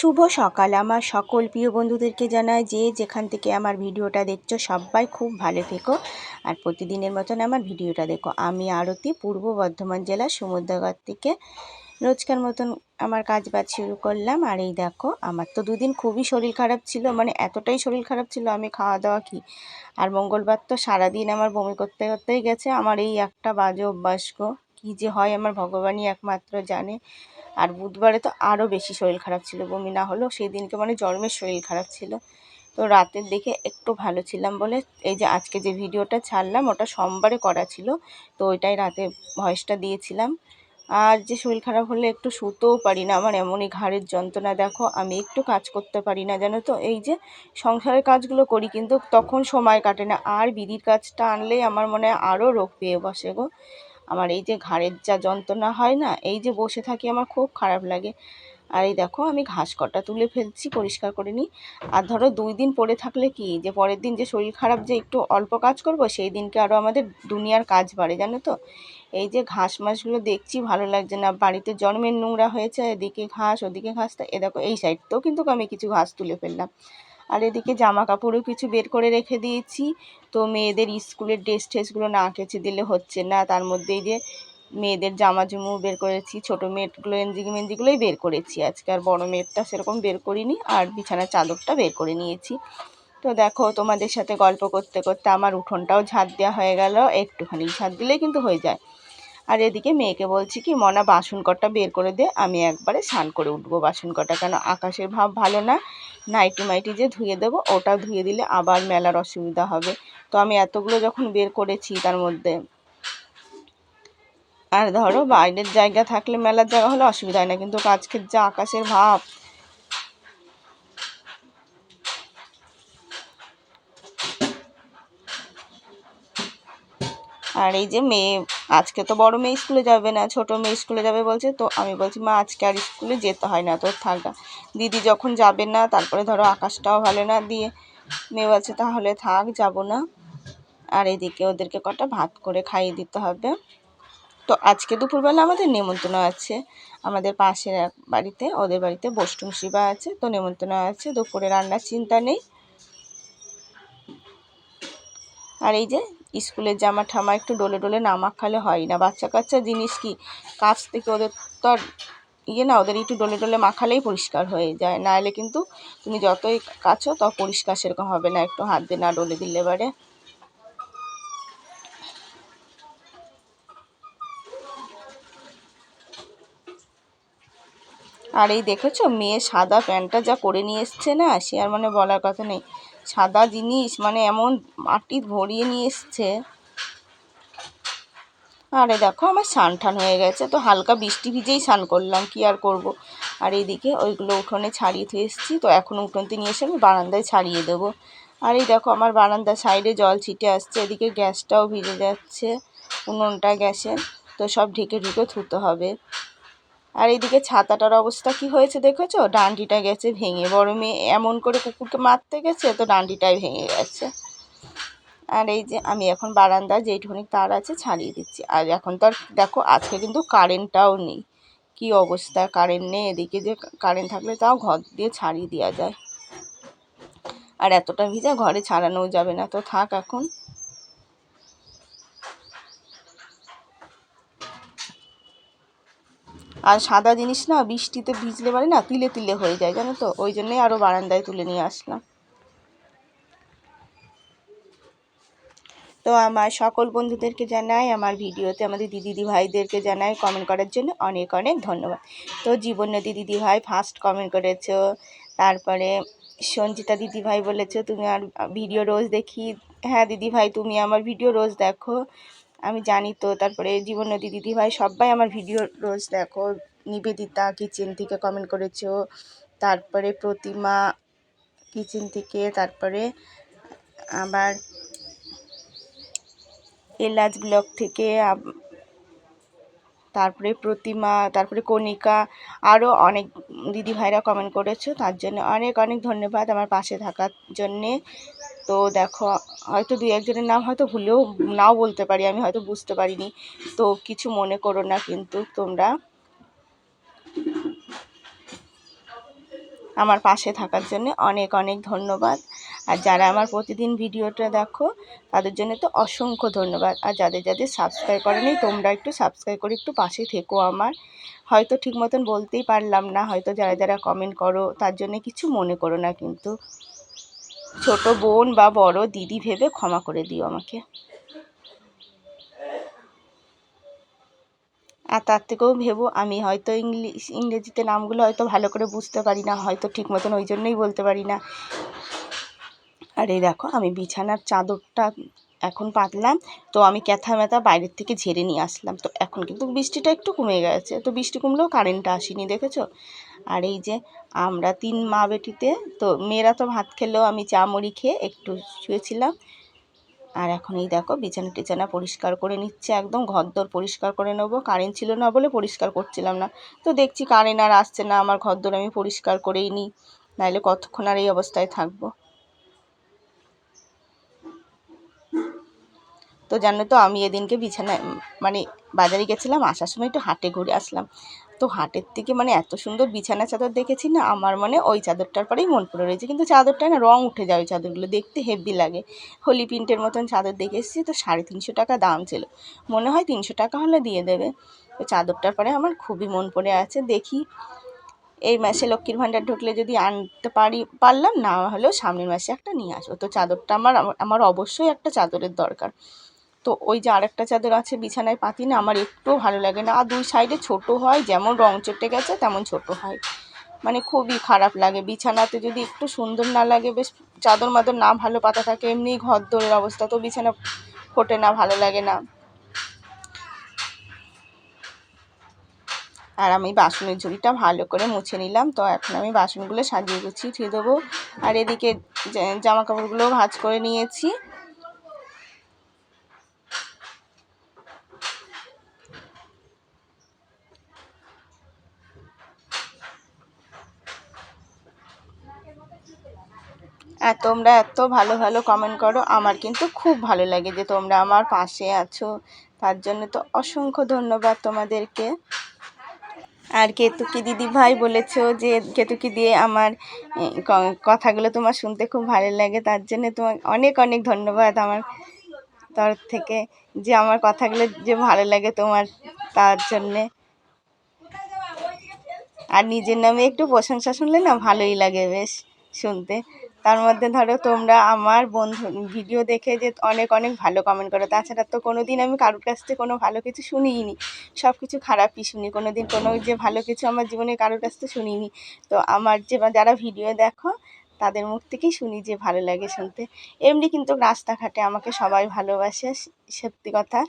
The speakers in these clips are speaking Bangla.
শুভ সকাল। আমার সকল প্রিয় বন্ধুদেরকে জানাই যে যেখান থেকে আমার ভিডিওটা দেখছ, সবাই খুব ভালো থেকো আর প্রতিদিনের মতন আমার ভিডিওটা দেখো। আমি আরতি, পূর্ব বর্ধমান জেলার সমুদ্রগড় থেকে রোজকার মতন আমার কাজ বাজ শুরু করলাম। আর এই দেখো, আমার তো দুদিন খুবই শরীর খারাপ ছিল মানে এতটাই শরীর খারাপ ছিল, আমি খাওয়া দাওয়া কি? আর মঙ্গলবার তো সারাদিন আমার বমি করতে করতেই গেছে। আমার এই একটা বাজে অভ্যাস গো। কী যে হয় আমার ভগবানই একমাত্র জানে। আর বুধবারে তো আরও বেশি শরীর খারাপ ছিল বমি না হলেও সেই দিনকে মানে জন্মের শরীর খারাপ ছিল। তো রাতের দেখে একটু ভালো ছিলাম বলে এই যে আজকে যে ভিডিওটা ছাড়লাম ওটা সোমবারে করা ছিল, তো ওইটাই রাতে ভয়েসটা দিয়েছিলাম। আর যে শরীর খারাপ হলে একটু শুতেও পারি না, আমার এমনই ঘাড়ের যন্ত্রণা, দেখো আমি একটু কাজ করতে পারি না, জানো তো? এই যে সংসারের কাজগুলো করি কিন্তু তখন সময় কাটে না। আর বিড়ির কাজটা আনলেই আমার মনে হয় আরও রোগ পেয়ে বসে গো। আমার এই যে ঘাড়ের যা যন্ত্রণা হয় না, এই যে বসে থাকি আমার খুব খারাপ লাগে। আর এই দেখো, আমি ঘাস কটা তুলে ফেলছি, পরিষ্কার করে নিই। আর ধরো দুই দিন পরে থাকলে কি, যে পরের দিন যে শরীর খারাপ, যে একটু অল্প কাজ করব, সেই দিনকে আরও আমাদের দুনিয়ার কাজ বাড়ে, জানো তো? এই যে ঘাস মাসগুলো দেখছি, ভালো লাগছে না। বাড়িতে জন্মের নোংরা হয়েছে, এদিকে ঘাস, ওদিকে ঘাস। এ দেখো, এই সাইডতেও কিন্তু আমি কিছু ঘাস তুলে ফেললাম। আর এদিকে জামা কাপড়ও কিছু বের করে রেখে দিয়েছি। তো মেয়েদের স্কুলের ড্রেস ট্রেসগুলো না কেচে দিলে হচ্ছে না। তার মধ্যে এই যে মেয়েদের জামা জুমু বের করেছি, ছোটো মেয়েগুলো এনজি মেঞ্জিগুলোই বের করেছি আজকে। আর বড়ো মেয়েরটা সেরকম বের করিনি, আর বিছানার চাদরটা বের করে নিয়েছি। তো দেখো, তোমাদের সাথে গল্প করতে করতে আমার উঠোনটাও ঝাঁট দেওয়া হয়ে গেল। একটুখানি ঝাঁট দিলেই কিন্তু হয়ে যায়। আর এদিকে মেয়েকে বলছি কি, মনা বাসন কটা বের করে দে, আমি একবারে স্নান করে উঠবো। বাসন কটা কেন আকাশের ভাব ভালো না? নাইটি মাইটি যে ধুয়ে দেবো, ওটা ধুয়ে দিলে আবার মেলার অসুবিধা হবে। তো আমি এতগুলো যখন বের করেছি তার মধ্যে, আর ধরো বাইরের জায়গা থাকলে মেলার জায়গা হলে অসুবিধা হয় না, কিন্তু আজকের যা আকাশের ভাব। আর এই যে মেয়ে আজকে তো বড় মেয়ে স্কুলে যাবে না, ছোট মেয়ে স্কুলে যাবে বলছে, তো আমি বলছি, মা, আজকে আর স্কুলে যেতে হয় না, তোর থাকা। দিদি যখন যাবে না, তারপরে ধরো আকাশটাও ভালো না, দিয়ে মেয়ে বলছে, তাহলে থাক, যাব না। আর এদিকে ওদেরকে কটা ভাত করে খাইয়ে দিতে হবে। তো আজকে দুপুরবেলা আমাদের নেমন্তন্ন আছে। আমাদের পাশের এক বাড়িতে, ওদের বাড়িতে বষ্টুম শিবা আছে, তো নেমন্তন্ন আছে, দুপুরে রান্নার চিন্তা নেই। আর এই যে স্কুলের জামা ঠামা একটু ডলে ডলে না মাখালে হয় না। বাচ্চা কাচ্চা জিনিস কি? কাছ থেকে ওদের তো আর ইয়ে না, ওদের একটু ডলে ডলে মাখালেই পরিষ্কার হয়ে যায়। না নাহলে কিন্তু তুমি যতই কাছো তত পরিষ্কার সেরকম হবে না, একটু হাত দিয়ে না ডলে দিলে এবারে আর এই দেখেছ, মেয়ে সাদা প্যান্টটা যা করে নিয়ে এসছে না, সে আর মানে বলার কথা নেই। সাদা জিনিস মানে এমন মাটি ভরিয়ে নিয়ে এসছে। আরে দেখো, আমার স্নান টান হয়ে গেছে, তো হালকা বৃষ্টি ভিজেই স্নান করলাম, কি আর করব। আর এইদিকে ওইগুলো উঠোনে ছাড়িয়ে থুয়ে এসেছি, তো এখন উঠোনতে নিয়ে এসে আমি বারান্দায় ছাড়িয়ে দেবো। আর এই দেখো, আমার বারান্দার সাইডে জল ছিটে আসছে, এদিকে গ্যাসটাও ভিজে যাচ্ছে, উনুনটা গ্যাসে তো সব ঢেকে ঢুকে থুতে হবে। আর এইদিকে ছাতাটার অবস্থা কি হয়েছে দেখেছ? ডান্ডিটা গেছে, ভেঙে। বড় মেয়ে এমন করে কুকুরকে মারতে গেছে, তো ডান্ডিটাই ভেঙে গেছে। আর এই যে আমি এখন বারান্দা, যেইটুকুনি তার আছে, ছাড়িয়ে দিচ্ছি। আর এখন তো আর দেখো, আজকে কিন্তু কারেন্টটাও নেই। কি অবস্থা? কারেন্ট নেই, এদিকে যে কারেন্ট থাকলে তাও ঘর দিয়ে ছাড়িয়ে দেওয়া যায়। আর এতটা ভিজা ঘরে ছাড়ানোও যাবে না। তো থাক এখন। আর সাদা জিনিস না, বৃষ্টিতে ভিজলে পারে না তিলে তিলে হয়ে যায়, জানো তো? ওই জন্যই আরও বারান্দায় তুলে নিয়ে আসলাম। তো আমার সকল বন্ধুদেরকে জানাই, আমার ভিডিওতে আমাদের দিদি ভাইদেরকে জানাই কমেন্ট করার জন্য অনেক অনেক ধন্যবাদ। তো জীবন নদী দিদি ভাই ফার্স্ট কমেন্ট করেছ, তারপরে সঞ্জিতা দিদি ভাই বলেছ, তুমি আর ভিডিও রোজ দেখি হ্যাঁ দিদি ভাই, তুমি আমার ভিডিও রোজ দেখো। আমি জানি তো, তারপরে জীবন নদী দিদি ভাই সবাই আমার ভিডিও রোজ দেখো, নিবেদিতা কিচেন থেকে কমেন্ট করেছ, তারপরে প্রতিমা কিচেন থেকে, তারপরে আবার এলাচ ব্লক থেকে তারপরে প্রতিমা, তারপরে কণিকা আরও অনেক দিদি ভাইরা কমেন্ট করেছ, তার জন্য অনেক অনেক ধন্যবাদ আমার পাশে থাকার জন্যে। তো দেখো, হয়তো দু একজনের নাম হয়তো ভুলেও নাও বলতে পারি, আমি হয়তো বুঝতে পারিনি। তো কিছু মনে করো না কিন্তু তোমরা। আমার পাশে থাকার জন্য অনেক অনেক ধন্যবাদ। আর যারা আমার প্রতিদিন ভিডিওটা দেখো, তাদের জন্য তো অসংখ্য ধন্যবাদ। আর যাদের যাদের সাবস্ক্রাইব করেনি তোমরা একটু সাবস্ক্রাইব করে একটু পাশে থেকো আমার। হয়তো ঠিক মতন বলতেই পারলাম না, হয়তো যারা যারা কমেন্ট করো, তার জন্য কিছু মনে করো না কিন্তু। ছোট বোন বা বড় দিদি ভেবে ক্ষমা করে দিও আমাকে। আর তার থেকেও ভেবো, আমি হয়তো ইংলিশ, ইংরেজিতে নামগুলো হয়তো ভালো করে বুঝতে পারি না, হয়তো ঠিক মতন ওই জন্যই বলতে পারি না। আর এই দেখো, আমি বিছানার চাদরটা এখন পাতলাম, তো আমি ক্যাথা ম্যাথা বাইরের থেকে ঝেড়ে নিয়ে আসলাম। তো এখন কিন্তু বৃষ্টিটা একটু কমে গেছে, তো বৃষ্টি কমলেও কারেন্টটা আসেনি, দেখেছ? আর এই যে আমরা তিন মা বেটিতে, তো মেয়েরা তো ভাত খেলেও আমি চা মুড়ি খেয়ে একটু শুয়েছিলাম। আর এখন এই দেখো বিছানা টিছানা পরিষ্কার করে নিচ্ছে একদম, ঘরদোর পরিষ্কার করে নেব। কারেন্ট ছিল না বলে পরিষ্কার করছিলাম না। তো দেখছি কারেন্ট আর আসছে না, আমার ঘরদোর আমি পরিষ্কার করেই নিই। নাহলে কতক্ষণ আর এই অবস্থায় থাকব? তো জানো তো, আমি এদিনকে বিছানায় মানে বাজারে গেছিলাম, আসার সময় একটু হাটে ঘুরে আসলাম। তো হাটের থেকে মানে এত সুন্দর বিছানা চাদর দেখেছি না, আমার মানে ওই চাদরটার পরেই মন পড়ে রয়েছে। কিন্তু চাদরটা না রং উঠে যায়, ওই চাদরগুলো দেখতে হেভি লাগে। হোলি প্রিন্টের মতন চাদর দেখে এসেছি, তো সাড়ে তিনশো টাকা দাম ছিল। মনে হয় তিনশো টাকা হলে দিয়ে দেবে। তো চাদরটার পরে আমার খুবই মন পড়ে আছে, দেখি। এই মাসে লক্ষ্মীর ভাণ্ডার ঢুকলে যদি আনতে পারি, পারলাম, না হলেও সামনের মাসে একটা নিয়ে আসব। তো চাদরটা আমার আমার অবশ্যই একটা চাদরের দরকার। তো ওই যে আরেকটা চাদর আছে বিছানায় পাতি না, আমার একটুও ভালো লাগে না। আর দুই সাইডে ছোট হয়, যেমন রং চটে গেছে তেমন ছোট হয়। মানে খুবই খারাপ লাগে। বিছানাতে যদি একটু সুন্দর না লাগে, বেশ চাদর মাদর না ভালো পাতা থাকে, এমনি ঘর দোরের অবস্থা। তো বিছানা ফোটে না, ভালো লাগে না। আর আমি বাসনের ঝুড়িটা ভালো করে মুছে নিলাম। তো এখন আমি বাসনগুলো সাজিয়ে গুছিয়ে ধুয়ে দেবো। আর এদিকে জামা কাপড়গুলোও ভাজ করে নিয়েছি। তোমরা এত ভালো ভালো কমেন্ট করো, আমার কিন্তু খুব ভালো লাগে যে তোমরা আমার পাশে আছো। তার জন্য তো অসংখ্য ধন্যবাদ তোমাদেরকে। আর কেতুকি দিদি ভাই বলেছ যে, কেতুকি দিয়ে আমার কথাগুলো তোমার শুনতে খুব ভালো লাগে। তার জন্য তোমার অনেক অনেক ধন্যবাদ আমার তরফ থেকে যে আমার কথাগুলো যে ভালো লাগে তোমার, তার জন্যে। আর নিজের নামে একটু প্রশংসা শুনলে না ভালোই লাগে বেশ শুনতে। তার মধ্যে ধরো তোমরা আমার বন্ধু, ভিডিও দেখে যে অনেক অনেক ভালো কমেন্ট করো। তাছাড়া তো কোনো দিন আমি কারোর কাছ থেকে কোনো ভালো কিছু শুনিই নি সব কিছু খারাপই শুনি। কোনো দিন কোনো যে ভালো কিছু আমার জীবনে কারোর কাছ থেকে শুনিনি তো আমার যে যারা ভিডিও দেখো তাদের মুখ থেকেই শুনি যে ভালো লাগে শুনতে। এমনি কিন্তু রাস্তাঘাটে আমাকে সবাই ভালোবাসে সত্যি কথা।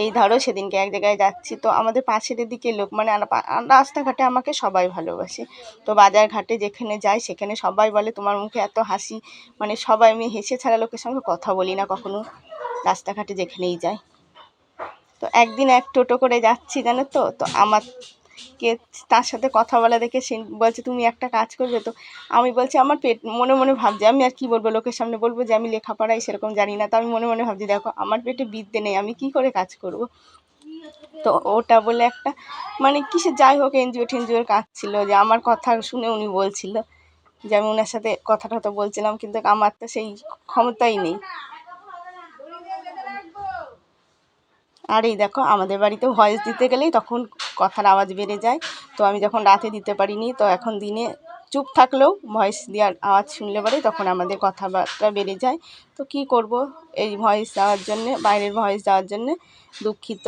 এই ধরো সেদিনকে এক জায়গায় যাচ্ছি, তো আমাদের পাশের দিকে লোক মানে রাস্তাঘাটে আমাকে সবাই ভালোবাসে। তো বাজার ঘাটে যেখানে যাই, সেখানে সবাই বলে, তোমার মুখে এত হাসি। মানে সবাই আমি হেসে ছাড়া লোকের সঙ্গে কথা বলি না কখনো, রাস্তাঘাটে যেখানেই যাই। তো একদিন এক টোটো করে যাচ্ছি, জানো তো? তো আমার কে তার সাথে কথা বলা দেখে সে বলছে, তুমি একটা কাজ করবে তো? আমি বলছি, আমার পেট মনে মনে ভাবছি। আমি আর কি বলব, লোকের সামনে বলব যে, আমি লেখাপড়াই সেরকম জানি না। তো আমি মনে মনে ভাবছি, দেখো, আমার পেটে বিদ্যে নেই, আমি কি করে কাজ করব? তো ওটা বলে একটা মানে কিসে যাই হোক, এনজিও টেনজিওর কাজ ছিল যে, আমার কথা শুনে উনি বলছিল যে, আমি ওনার সাথে কথা টথা বলছিলাম, কিন্তু আমার তো সেই ক্ষমতাই নেই। আর এই দেখো, আমাদের বাড়িতে ভয়েস দিতে গেলেই তখন কথার আওয়াজ বেড়ে যায়। তো আমি যখন রাতে দিতে পারিনি, তো এখন দিনে চুপ থাকলেও ভয়েস দেওয়ার আওয়াজ শুনলে পরে তখন আমাদের কথাবার্তা বেড়ে যায়। তো কি করব এই ভয়েস দেওয়ার জন্যে, বাইরের ভয়েস দেওয়ার জন্যে দুঃখিত।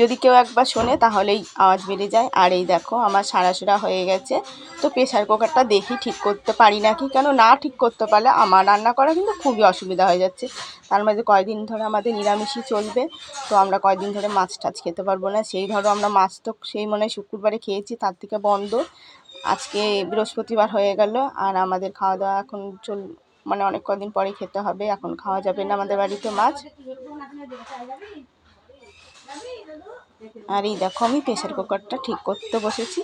যদি কেউ একবার শোনে তাহলেই আওয়াজ বেড়ে যায়। আর এই দেখো, আমার সারাসুরা হয়ে গেছে। তো প্রেশার কুকারটা দেখি ঠিক করতে পারি নাকি? কেন না ঠিক করতে পারলে আমার রান্না করা কিন্তু খুবই অসুবিধা হয়ে যাচ্ছে। তার মধ্যে কয়দিন ধরে আমাদের নিরামিষই চলবে। তো আমরা কয়দিন ধরে মাছ টাছ খেতে পারব না। সেই ধরো আমরা মাছ তো সেই মনে হয় শুক্রবারে খেয়েছি, তার থেকে বন্ধ। আজকে বৃহস্পতিবার হয়ে গেল আর আমাদের খাওয়া দাওয়া এখন চল মানে অনেক কদিন পরে খেতে হবে। এখন খাওয়া যাবে না আমাদের বাড়িতে মাছ। আর এই দেখো আমি প্রেশার কুকারটা ঠিক করতে বসেছি।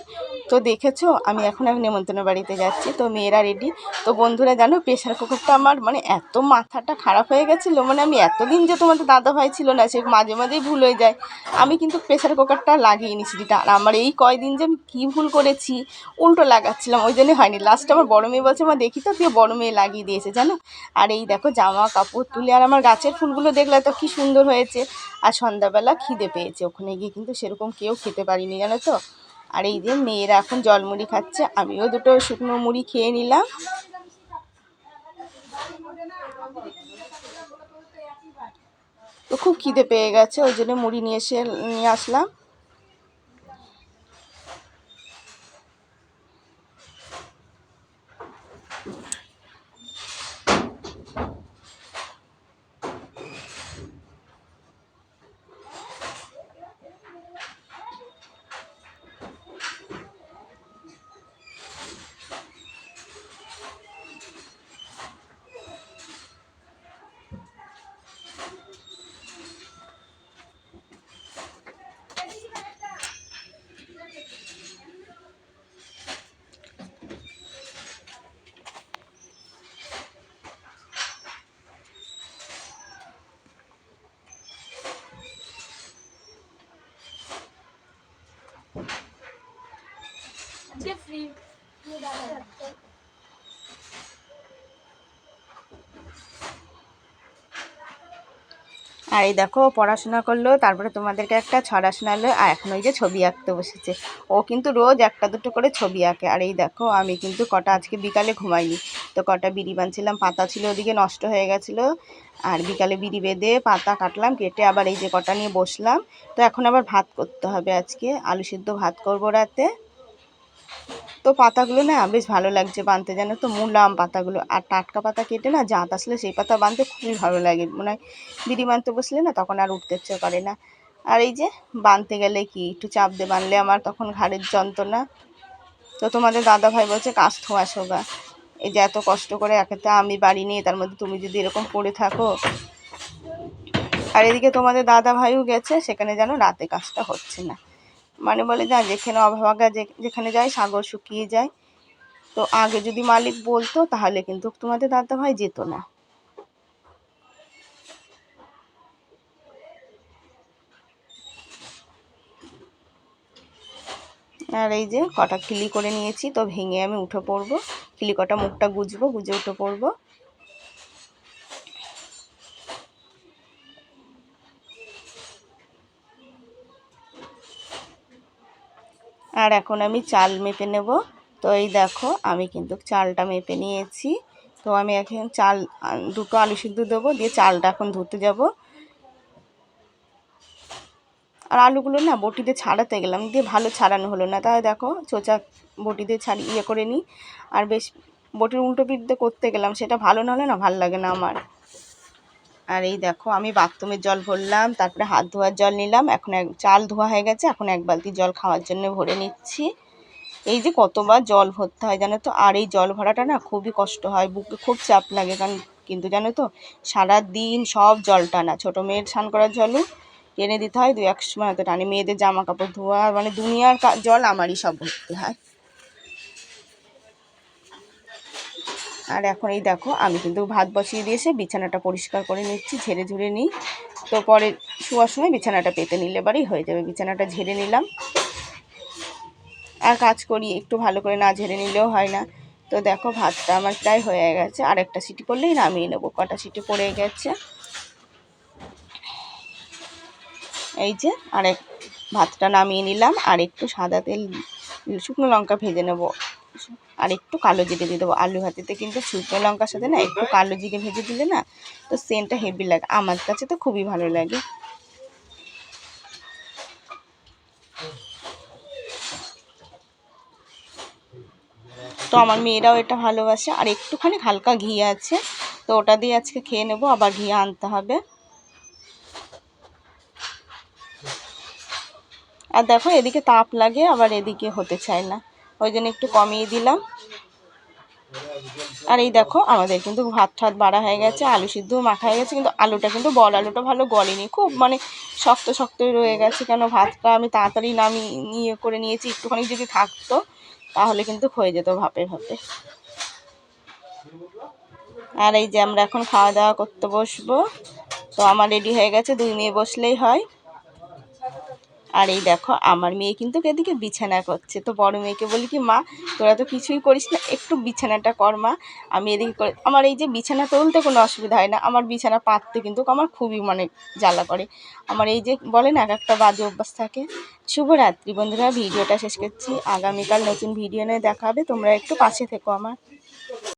তো দেখেছ, আমি এখন এক নেমন্তন্ন বাড়িতে যাচ্ছি, তো মেয়েরা রেডি তো বন্ধুরা, জানো, প্রেশার কুকারটা আমার মানে এত মাথাটা খারাপ হয়ে গেছিল মানে আমি এতদিন যে তোমাদের দাদা ভাই ছিল না, সে মাঝে মাঝেই ভুল হয়ে যায়। আমি কিন্তু প্রেশার কুকারটা লাগিয়ে নিছি যেটা আর আমার এই কয়দিন যে আমি কী ভুল করেছি, উল্টো লাগাচ্ছিলাম, ওই জন্যই হয়নি। লাস্টে আমার বড় মেয়ে বলছে, মা, দেখি তো, দিয়ে বড় মেয়ে লাগিয়ে দিয়েছে, জানো? আর এই দেখো, জামা কাপড় তুলে, আর আমার গাছের ফুলগুলো দেখলে তো কী সুন্দর হয়েছে। আর সন্ধ্যাবেলা খিদে পেয়েছে ওখানে গিয়ে, কিন্তু সেরকম কেউ খেতে পারিনি, জানো তো? আর এই যে মেয়েরা এখন জলমুড়ি খাচ্ছে, আমিও দুটো শুকনো মুড়ি খেয়ে নিলাম। তো খুব খিদে পেয়ে গেছে, ওই জন্য মুড়ি নিয়ে এসে নিয়ে আসলাম। আর এই দেখো, পড়াশোনা করল, তারপরে তোমাদেরকে একটা ছড়া শোনালো, আর এখন ওই যে ছবি আঁকতে বসেছে। ও কিন্তু রোজ একটা দুটো করে ছবি আঁকে। আর এই দেখো, আমি কিন্তু কটা, আজকে বিকালে ঘুমাইনি। তো কটা বিড়ি বানছিলাম, পাতা ছিল ওদিকে নষ্ট হয়ে গেছিল। আর বিকালে বিড়ি বেঁধে পাতা কাটলাম, কেটে আবার এই যে কটা নিয়ে বসলাম। তো এখন আবার ভাত করতে হবে আজকে। আলু সিদ্ধ ভাত করব রাতে। তো পাতাগুলো না বেশ ভালো লাগছে বানতে, জানো তো? মুলাম পাতাগুলো আর টাটকা পাতা কেটে না জাঁত আসলে সেই পাতা বানতে খুবই ভালো লাগে। মনে হয় বিড়ি বানতে বসলে না তখন আর উঠতে ইচ্ছে করে না। আর এই যে বানতে গেলে কি একটু চাপ দিয়ে বানলে আমার তখন ঘাড়ের যন্ত্রণা। তো তোমাদের দাদা ভাই বলছে কাজ থোয়া শোগা এই যে এত কষ্ট করে একেতে আমি বাড়ি নিয়ে তার মধ্যে তুমি যদি এরকম পড়ে থাকো। আর এদিকে তোমাদের দাদা ভাইও গেছে, সেখানে যেন রাতে কাজটা হচ্ছে না। মানে বলে যা যেখানে অভাগা যেখানে যায়, সাগর শুকিয়ে যায়। তো আগে যদি মালিক বলতো, তাহলে কিন্তু তোমাদের দাদা ভাই যেত না। আর এই যে, কটা খিলি করে নিয়েছি, তো ভেঙে আমি উঠে পড়ব। খিলি কটা মুখটা গুজবো, গুজে উঠে পড়ব। আর এখন আমি চাল মেপে নেব। তো এই দেখো, আমি কিন্তু চালটা মেপে নিয়েছি। তো আমি এখন চাল, দুটো আলু সিদ্ধ দেবো, দিয়ে চালটা এখন ধুতে যাব। আর আলুগুলো না বটিতে ছাড়াতে গেলাম, দিয়ে ভালো ছাড়ানো হলো না। তাই দেখো, চোচা বটিতে ছাড়ি ইয়ে করে নিই। আর বেশ বটির উল্টো পিঠতে করতে গেলাম, সেটা ভালো না হলে না ভালো লাগে না আমার। আর এই দেখো, আমি বাথরুমের জল ভরলাম, তারপরে হাত ধোয়ার জল নিলাম, এখন এক চাল ধোয়া হয়ে গেছে, এখন এক বালতি জল খাওয়ার জন্য ভরে নিচ্ছি। এই যে কতবার জল ভরতে হয় জানো তো? আর এই জল ভরাটা না খুবই কষ্ট হয়, বুকে খুব চাপ লাগে, কারণ কিন্তু জানো তো সারা দিন সব জল টানা। ছোটো মেয়ের স্নান করার জলও টেনে দিতে হয় দু এক সময় হয়তো টানে। মেয়েদের জামা কাপড় ধোয়া মানে দুনিয়ার জল আমারই সব ভরতে হয়। আর এখন এই দেখো, আমি কিন্তু ভাত বসিয়ে দিয়েছে বিছানাটা পরিষ্কার করে নিচ্ছি, ঝেড়ে ঝুড়ে নিই। তো পরে শোয়ার সময় বিছানাটা পেতে নিলে বাড়ি হয়ে যাবে, বিছানাটা ঝেড়ে নিলাম। আর কাজ করি, একটু ভালো করে না ঝেড়ে নিলেও হয় না। তো দেখো, ভাতটা আমার প্রায় হয়ে গেছে, আর একটা সিটি করলেই নামিয়ে নেব, কটা সিটি পড়ে গেছে। এই যে আরেক ভাতটা নামিয়ে নিলাম, আর একটু সাদা তেল, শুকনো লঙ্কা ভেজে নেব। আর একটু কালো জিরে দিয়ে দেবো। আলু ভাতিতে কিন্তু শুকনো লঙ্কার সাথে না একটু কালো জিরে ভেজে দিলে না তো সেন্টটা হেভি লাগে। আমার কাছে তো খুবই ভালো লাগে। তো আমার মেয়েরাও এটা ভালোবাসে। আর একটুখানি হালকা ঘি আছে, তো ওটা দিয়ে আজকে খেয়ে নেব। আবার ঘি আনতে হবে। আর দেখো, এদিকে তাপ লাগে, আবার এদিকে হতে চায় না। ওই জন্য একটু কমিয়ে দিলাম। আর এই দেখো, আমাদের কিন্তু ভাত ঠাত বাড়া হয়ে গেছে, আলু সিদ্ধ মাখা হয়ে গেছে, কিন্তু আলুটা কিন্তু বল আলুটা ভালো গলেনি। খুব মানে শক্ত শক্তই রয়ে গেছে, কেন ভাতটা আমি তাড়াতাড়ি নামি নিয়ে করে নিয়েছি, একটুখানি যদি থাকতো, তাহলে কিন্তু হয়ে যেত ভাপে ভাপে। আর এই যে আমরা এখন খাওয়া দাওয়া করতে বসবো, তো আমার রেডি হয়ে গেছে, দুই মেয়ে বসলেই হয়। আর এই দেখো, আমার মেয়ে কিন্তু এদিকে বিছানা করছে। তো বড় মেয়েকে বলি কি, মা, তোরা তো কিছুই করিস না, একটু বিছানাটা কর, মা। আমি এদিকে করে আমার এই যে বিছানা তুলতে কোনো অসুবিধা হয় না, আমার বিছানা পাততে কিন্তু আমার খুবই মানে জ্বালা করে। আমার এই যে বলে না এক একটা বাজে অভ্যাস থাকে। শুভরাত্রি বন্ধুরা, ভিডিওটা শেষ করছি। আগামীকাল নতুন ভিডিও নিয়ে দেখা হবে। তোমরা একটু পাশে থেকো আমার।